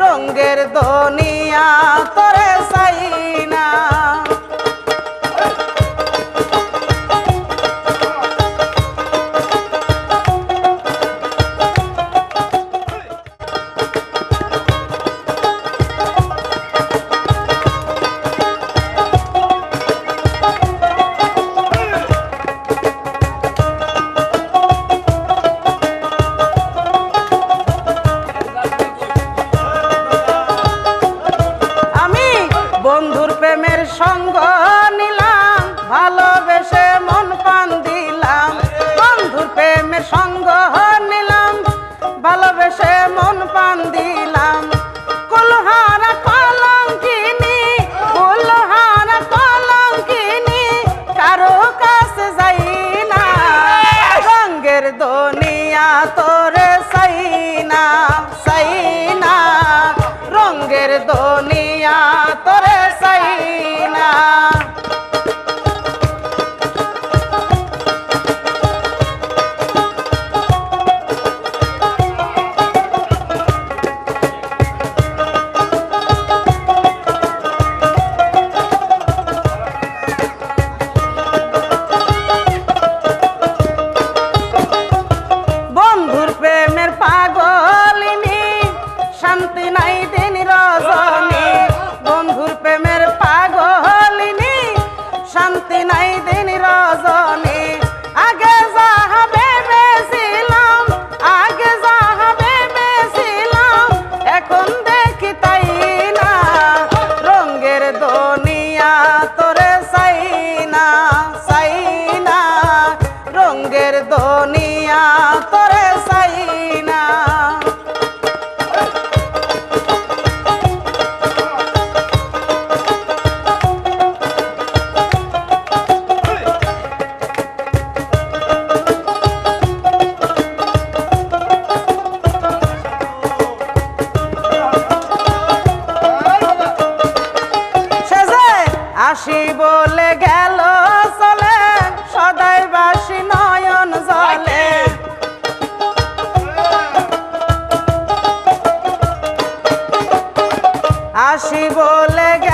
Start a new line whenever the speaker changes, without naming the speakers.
রঙ্গের দোনিয়া তোর বন্ধুর প্রেমের সঙ্গ বাসি বলে গেল চলে সদাই বাসি নয়ন জলে। আসি বলে গেল